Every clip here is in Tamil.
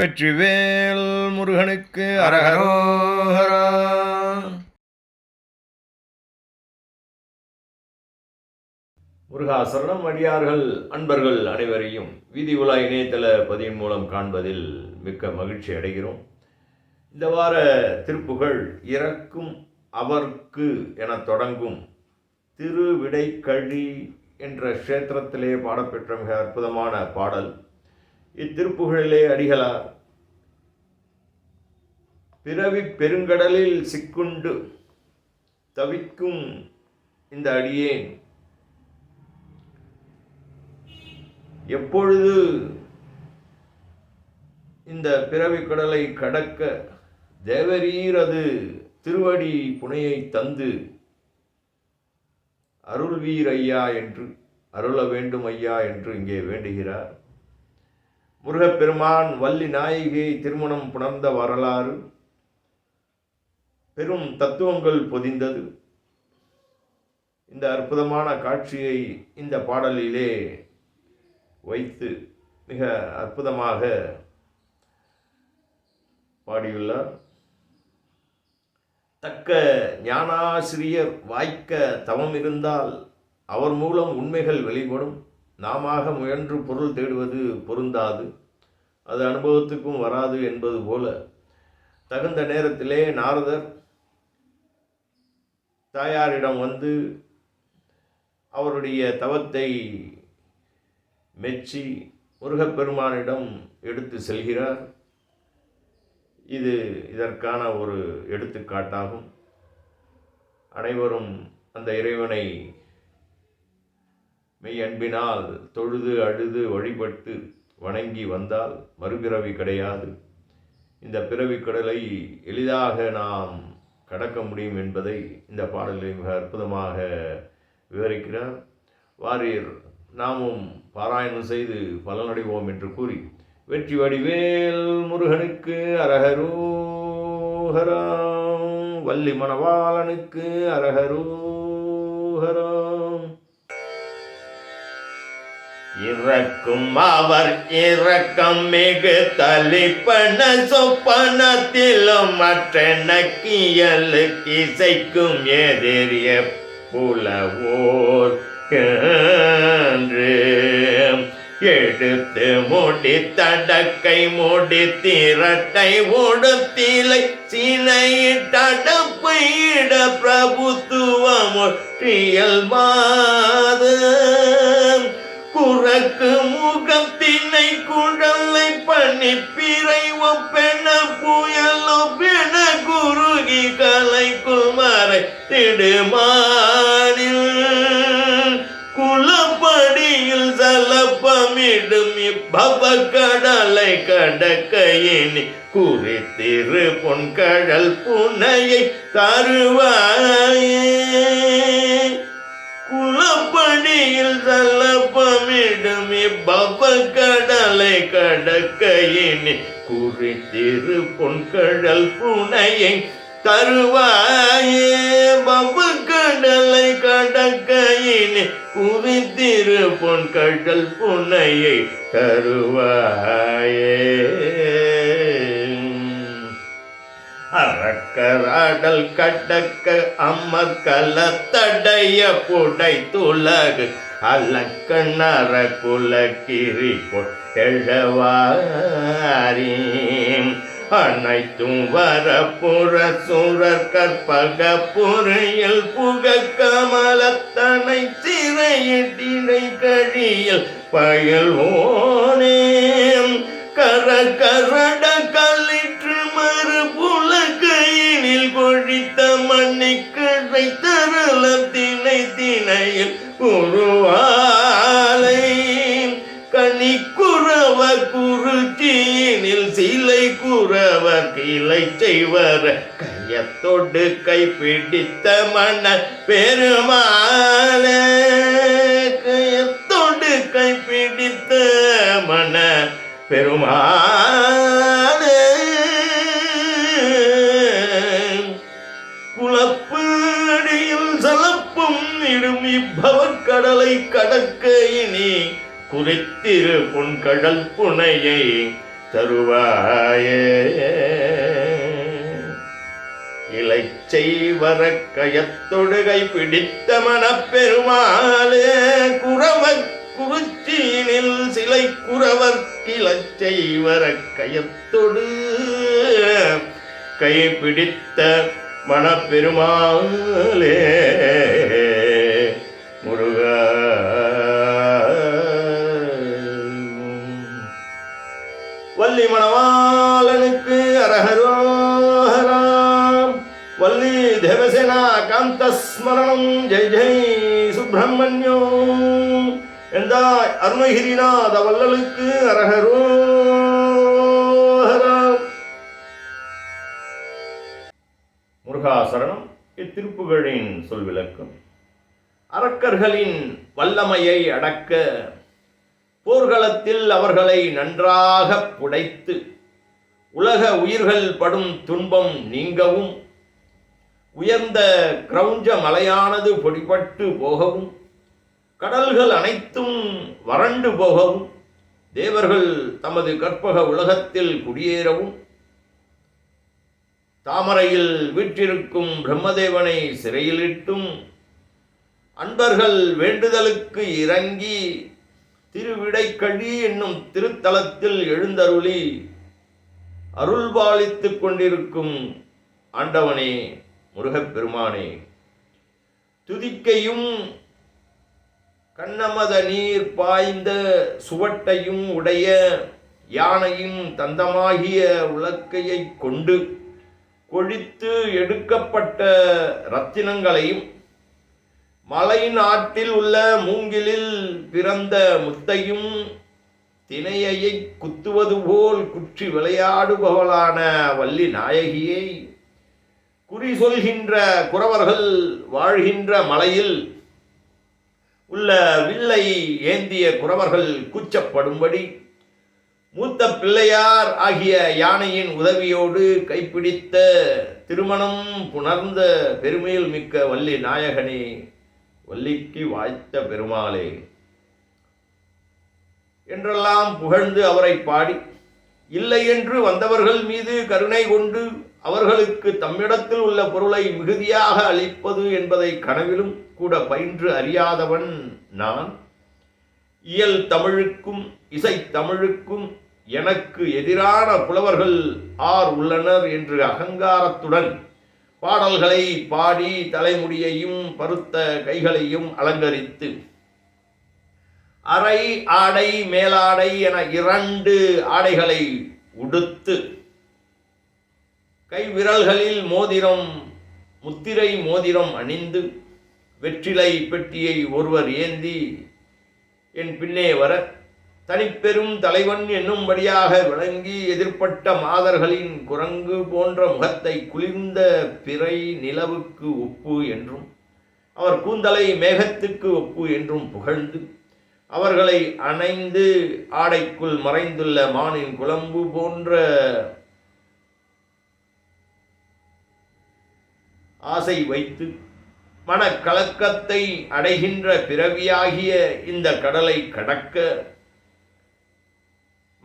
வெற்றிவேல் முருகனுக்கு அரகரோஹரா முருகாசரணம் அடியார்கள் அன்பர்கள் அனைவரையும் வீதி உலா இணையதள பதிவின் மூலம் காண்பதில் மிக்க மகிழ்ச்சி அடைகிறோம். இந்த வார திருப்புகழ் இறக்கும் அவர்க்கு என தொடங்கும் திருவிடைக்கழி என்ற க்ஷேத்திரத்திலே பாடப்பெற்ற மிக அற்புதமான பாடல். இத்திருப்புகழிலே அடிகளார். பிறவி பெருங்கடலில் சிக்குண்டு தவிக்கும் இந்த அடியேன். எப்பொழுது இந்த பிறவி கடலை கடக்க தேவரீரது திருவடி புனையை தந்து அருள்வீர் ஐயா என்று அருள வேண்டும் ஐயா என்று இங்கே வேண்டுகிறார். முருகப்பெருமான் வள்ளி நாயகியை திருமணம் புணர்ந்த வரலாறு. பெரும் தத்துவங்கள் பொதிந்தது. இந்த அற்புதமான காட்சியை இந்த பாடலிலே வைத்து மிக அற்புதமாக பாடியுள்ளார். தக்க ஞானாசிரியர் வாய்க்க தவம் இருந்தால் அவர் மூலம் உண்மைகள் வெளிப்படும். நாமாக முயன்று பொருள் தேடுவது பொருந்தாது. அது அனுபவத்துக்கும் வராது என்பது போல. தகுந்த நேரத்திலே நாரதர் தாயாரிடம் வந்து அவருடைய தவத்தை மெச்சி முருகப்பெருமானிடம் எடுத்து செல்கிறார். இது இதற்கான ஒரு எடுத்துக்காட்டாகும். அனைவரும் அந்த இறைவனை மெய் அன்பினால் தொழுது அழுது வழிபட்டு வணங்கி வந்தால் மறுபிறவி கிடையாது. இந்த பிறவி கடலை எளிதாக நாம் கடக்க முடியும் என்பதை இந்த பாடலில் மிக அற்புதமாக விவரிக்கிறார். வாரீர் நாமும் பாராயணம் செய்து பலனடைவோம் என்று கூறி வெற்றி வடிவேல் முருகனுக்கு அரகரோஹராம் வள்ளி மணவாளனுக்கு அரகரோஹராம் இறக்கும் அவர் இறக்கம் மிகு தலிப்பன சொப்பனத்திலும் மற்ற நக்கியலுக்கு இசைக்கும் எதிரிய புலவோர் எடுத்து மூடி தடக்கை மூடி திரட்டை ஓடத்திலை இட பிரபுத்துவம் ஒற்றியல்வாதம் கடக்கையினி குறித்திரு பொன்கழல் புனையை தருவாயே. குலப்படியில் சலப்பமிடும் இப்பவ கடலை கடக்கையினி குறித்திரு பொன்கழல் புனையை தருவாயே. பவ கடலை கடக்கையிலே குவித்திரு பொன் கடல் புனையை தருவாயே. அறக்கராடல் கடக்க அம்மக்கல தடைய புடை துலகு அலக்கண்ணற குலக்கிரி பொட்டெழவாரி அனைத்தும் வரப்புற சூரர் கற்பக புறையில் புக கமலத்தனை சிறையிட்டினை கழியில் பயல் ஓனே கர கரட கல்லிற்று மறுபுல கையினில் கொழித்த மண்ணிக்கழை தரலத்தினை திணையில் உருவா கணி குறவ குறுக்கீனில் சிலை குறவ கிளை செய்வர் கையத்தொடு கைப்பிடித்த மன பெருமாள. கையத்தொடு பிடித்த மன பெருமாளே. குழப்பு சலப்பும் இடும் இப்பவக்கடலை கடக்க இனி குறித்திரு பொன்கடல் புனையை தருவாயே. இலைச்சை வர கயத்தொடுகை பிடித்த மனப்பெருமாளே குறவ குறிச்சியினில் சிலை குறவர் கிளச் செய்வர கயத்தொடு. கை பிடித்த மணப்பெருமாளே முருகா மணவாளனுக்கு அரஹரோஹராம் வள்ளி தேவசேனா காந்த ஸ்மரணம் ஜெய் ஜெய் சுப்பிரமணியம் என்றாய் அருணகிரிநாத வல்லலுக்கு அரஹரோஹராம் முருகாசரணம் இத்திருப்புகளின் சொல் விளக்கம் அரக்கர்களின் வல்லமையை அடக்க போர்க்களத்தில் அவர்களை நன்றாக புடைத்து உலக உயிர்கள் படும் துன்பம் நீங்கவும் உயர்ந்த கிரௌஞ்ச மலையானது பொடிபட்டு போகவும் கடல்கள் அனைத்தும் வறண்டு போகவும் தேவர்கள் தமது கற்பக உலகத்தில் குடியேறவும் தாமரையில் வீற்றிருக்கும் பிரம்மதேவனை சிறையிலிட்டும் அன்பர்கள் வேண்டுதலுக்கு இறங்கி திருவிடைக்கழி என்னும் திருத்தலத்தில் எழுந்தருளி அருள்பாலித்துக் கொண்டிருக்கும் ஆண்டவனே முருகப்பெருமானே துதிக்கையும் கண்ணமத நீர் பாய்ந்த சுவட்டையும் உடைய யானையும் தந்தமாகிய உலக்கையை கொண்டு கொழித்து எடுக்கப்பட்ட ரத்தினங்களையும் மலை நாட்டில் உள்ள மூங்கிலில் பிறந்த முத்தையும் திணையை குத்துவது போல் குற்றி விளையாடுபவளான வள்ளி நாயகியை குறி சொல்கின்ற குறவர்கள் வாழ்கின்ற மலையில் உள்ள வில்லை ஏந்திய குறவர்கள் கூச்சப்படும்படி மூத்த பிள்ளையார் ஆகிய யானையின் உதவியோடு கைப்பிடித்த திருமணம் புணர்ந்த பெருமையில் மிக்க வள்ளி நாயகனே வள்ளிக்கு வாய்த்த பெருமாளே என்றெல்லாம் புகழ்ந்து அவரை பாடி இல்லை என்று வந்தவர்கள் மீது கருணை கொண்டு அவர்களுக்கு தம்மிடத்தில் உள்ள பொருளை மிகுதியாக அளிப்பது என்பதை கனவிலும் கூட பயின்று அறியாதவன் நான். இயல் தமிழுக்கும் இசை தமிழுக்கும் எனக்கு எதிரான புலவர்கள் ஆர் உள்ளனர் என்று அகங்காரத்துடன் பாடல்களை பாடி தலைமுடியையும் பருத்த கைகளையும் அலங்கரித்து அரை ஆடை மேலாடை என இரண்டு ஆடைகளை உடுத்து கைவிரல்களில் மோதிரம் முத்திரை மோதிரம் அணிந்து வெற்றிலை பெட்டியை ஒருவர் ஏந்தி என் பின்னே வர தனிப்பெரும் தலைவன் என்னும்படியாக விளங்கி எதிர்ப்பட்ட மாதர்களின் குரங்கு போன்ற முகத்தை குளிர்ந்த பிறை நிலவுக்கு ஒப்பு என்றும் அவர் கூந்தலை மேகத்துக்கு ஒப்பு என்றும் புகழ்ந்து அவர்களை அணைந்து ஆடைக்குள் மறைந்துள்ள மானின் குழம்பு போன்ற ஆசை வைத்து மனக்கலக்கத்தை அடைகின்ற பிறவியாகிய இந்த கடலை கடக்க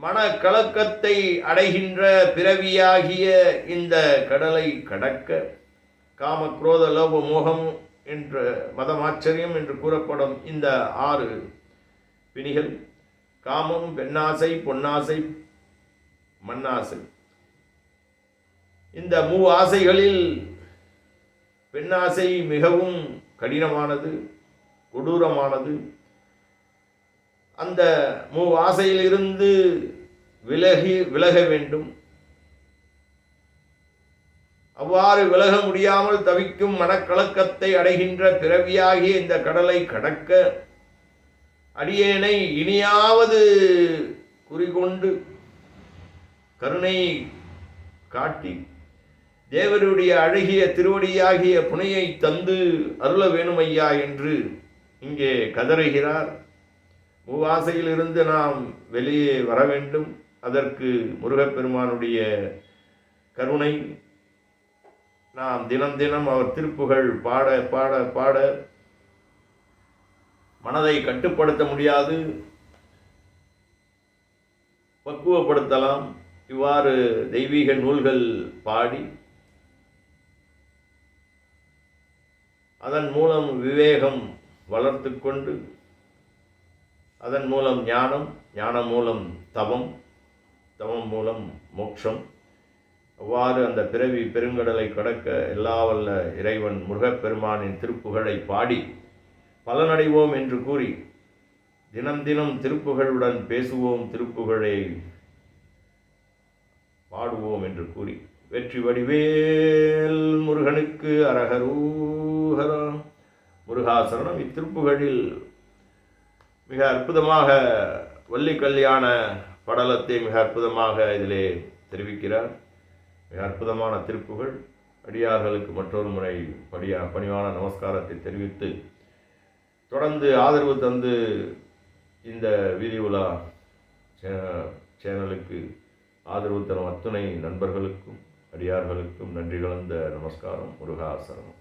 மனக்கலக்கத்தை அடைகின்ற பிறவியாகிய இந்த கடலை கடக்க காம குரோத லோப மோகம் என்ற மதமாச்சரியம் என்று கூறப்படும் இந்த ஆறு பிணிகள் காமம் பெண்ணாசை பொன்னாசை மண்ணாசை. இந்த மூ ஆசைகளில் பெண்ணாசை மிகவும் கடினமானது கொடூரமானது அந்த மூ ஆசையிலிருந்து விலகி விலக வேண்டும். அவ்வாறு விலக முடியாமல் தவிக்கும் மனக்கலக்கத்தை அடைகின்ற பிறவியாகிய இந்த கடலை கடக்க அடியேனை இனியாவது குறிகொண்டு கருணை காட்டி தேவருடைய அழகிய திருவடியாகிய புனையை தந்து அருள வேணுமையா என்று இங்கே கதறுகிறார். மூவாசையிலிருந்து நாம் வெளியே வர வேண்டும் அதற்கு முருகப்பெருமானுடைய கருணை. நாம் தினம் தினம் அவர் திருப்புகள் பாட பாட பாட. மனதை கட்டுப்படுத்த முடியாது. பக்குவப்படுத்தலாம். இவ்வாறு தெய்வீக நூல்கள் பாடி. அதன் மூலம் விவேகம் வளர்த்து கொண்டு அதன் மூலம் ஞானம் ஞானம் மூலம் தவம் தவம் மூலம் மோட்சம். அவ்வாறு அந்த பிறவி பெருங்கடலை கடக்க எல்லா வல்ல இறைவன் முருகப்பெருமானின் திருப்புகழை பாடி பலனடைவோம் என்று கூறி தினம் தினம் திருப்புகழுடன் பேசுவோம் திருப்புகழை பாடுவோம் என்று கூறி வெற்றி வடிவேல் முருகனுக்கு அரகரூஹரம் முருகாசரணம் இத்திருப்புகழில் மிக அற்புதமாக வள்ளி கல்யாண படலத்தை மிக அற்புதமாக இதிலே தெரிவிக்கிறார். மிக அற்புதமான திருப்புகள். அடியார்களுக்கு மற்றொரு முறை படியா பணிவான நமஸ்காரத்தை தெரிவித்து தொடர்ந்து ஆதரவு தந்து இந்த வீதி உலா சே- சேனலுக்கு ஆதரவு தரும் அத்துணை நண்பர்களுக்கும் அடியார்களுக்கும் நன்றி கலந்த நமஸ்காரம். முருகாசனம்